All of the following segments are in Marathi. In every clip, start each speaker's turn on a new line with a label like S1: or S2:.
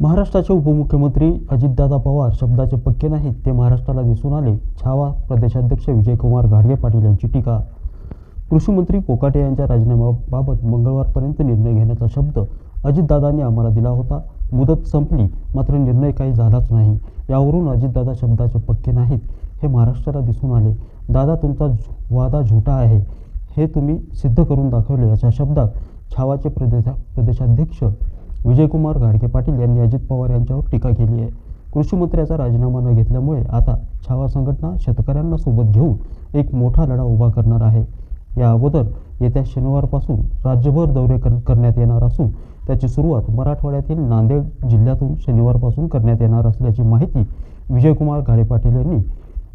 S1: महाराष्ट्राचे उपमुख्यमंत्री अजितदादा पवार शब्दाचे पक्के नाहीत ते महाराष्ट्राला दिसून आले. छावा प्रदेशाध्यक्ष विजयकुमार घाडगे पाटील यांची टीका. कृषीमंत्री कोकाटे यांच्या राजीनाम्याबाबत मंगळवारपर्यंत निर्णय घेण्याचा शब्द अजितदादांनी आम्हाला दिला होता. मुदत संपली मात्र निर्णय काही झालाच नाही. यावरून अजितदादा शब्दाचे पक्के नाहीत हे महाराष्ट्राला दिसून आले. दादा तुमचा वादा झुटा आहे. हे तुम्ही सिद्ध करून दाखवले अशा शब्दात छावाचे प्रदेशा प्रदेशाध्यक्ष विजयकुमार घाडगे पाटील यांनी अजित पवार यांच्यावर टीका केली आहे. कृषी मंत्र्याचा राजीनामा न घेतल्यामुळे आता छावा संघटना शेतकऱ्यांना सोबत घेऊन एक मोठा लढा उभा करणार आहे. या अगोदर येत्या शनिवारपासून राज्यभर दौरे कर करण्यात येणार असून त्याची सुरुवात मराठवाड्यातील नांदेड जिल्ह्यातून शनिवारपासून करण्यात येणार असल्याची माहिती विजयकुमार घाडे पाटील यांनी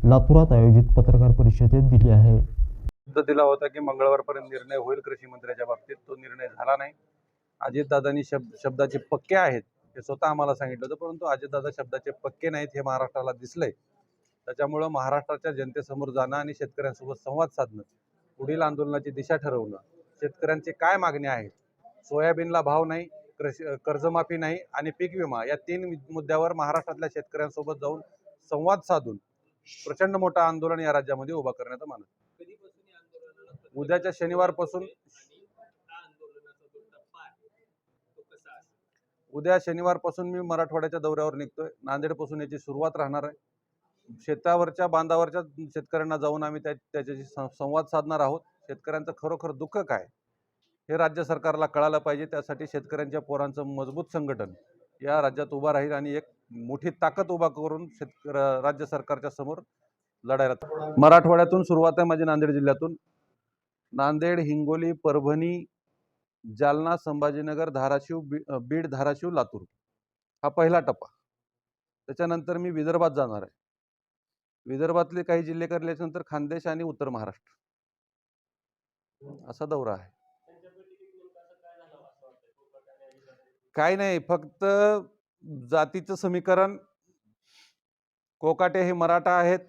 S1: लातूरात आयोजित पत्रकार परिषदेत दिली आहे.
S2: दिला होता की मंगळवारपर्यंत निर्णय होईल कृषी मंत्र्याच्या बाबतीत. तो निर्णय झाला नाही. अजितदादांनी शब्द शब्दाचे पक्के आहेत हे स्वतः आम्हाला सांगितलं होतं परंतु अजितदादा शब्दाचे पक्के नाहीत हे महाराष्ट्राला दिसलंय. त्याच्यामुळं महाराष्ट्राच्या जनतेसमोर जाणं आणि शेतकऱ्यांसोबत संवाद साधणं पुढील आंदोलनाची दिशा ठरवणं शेतकऱ्यांचे काय मागणी आहेत सोयाबीनला भाव नाही कृषी कर्जमाफी नाही आणि पीक विमा या तीन मुद्द्यावर महाराष्ट्रातल्या शेतकऱ्यांसोबत जाऊन संवाद साधून प्रचंड मोठं आंदोलन या राज्यामध्ये उभा करण्याचं मानत उद्याच्या शनिवारपासून उद्या शनिवारपासून मी मराठवाड्याच्या दौऱ्यावर निघतोय. नांदेडपासून याची सुरुवात राहणार आहे. शेतावरच्या बांधावरच्या शेतकऱ्यांना जाऊन आम्ही त्या त्याच्याशी संवाद साधणार आहोत. शेतकऱ्यांचं खरोखर दुःख काय? हे राज्य सरकारला कळालं पाहिजे. त्यासाठी शेतकऱ्यांच्या पोरांचं मजबूत संघटन या राज्यात उभा राहील आणि एक मोठी ताकद उभा करून शेतक राज्य सरकारच्या समोर लढायला मराठवाड्यातून सुरुवात आहे माझी नांदेड जिल्ह्यातून. नांदेड हिंगोली परभणी जालना संभाजीनगर धाराशिव बी बीड धाराशिव लातूर. हा पहिला टप्पा. त्याच्यानंतर मी विदर्भात जाणार आहे. विदर्भातले काही जिल्हे करल्याच्यानंतर खानदेश आणि उत्तर महाराष्ट्र. असा दौरा आहे. काही नाही फक्त जातीचं समीकरण. कोकाटे हे मराठा आहेत.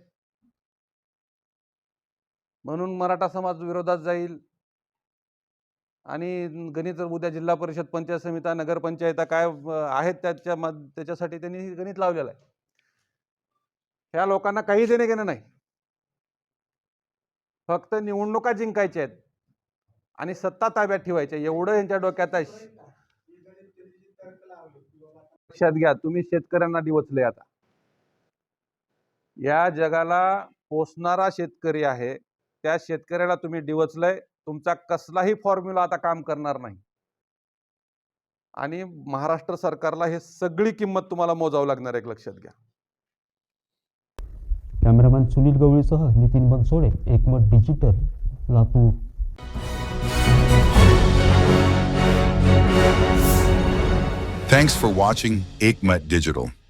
S2: म्हणून मराठा समाज विरोधात जाईल. आणि गणित उद्या जिल्हा परिषद पंचायत समित्या नगरपंचायता काय आहेत त्याच्या त्याच्यासाठी त्यांनी गणित लावलेलं आहे. ह्या लोकांना काही देणे घेणं नाही. फक्त निवडणुका जिंकायच्या आहेत. आणि सत्ता ताब्यात ठेवायच्या एवढं यांच्या डोक्यात आहे. लक्षात घ्या तुम्ही शेतकऱ्यांना डिवचले आता. या जगाला पोसणारा शेतकरी आहे. त्या शेतकऱ्याला तुम्ही डिवचलंय तुमचा कसलाही फॉर्म्युला आता काम करणार नाही. आणि महाराष्ट्र सरकारला हे सगळी किंमत तुम्हाला मोजावं लागणार आहे एक लक्षात घ्या.
S1: Cameraman Sunil गवळीसह Nitin Bansode Ekmat digital Latur.
S3: Thanks for watching Aikmat Digital.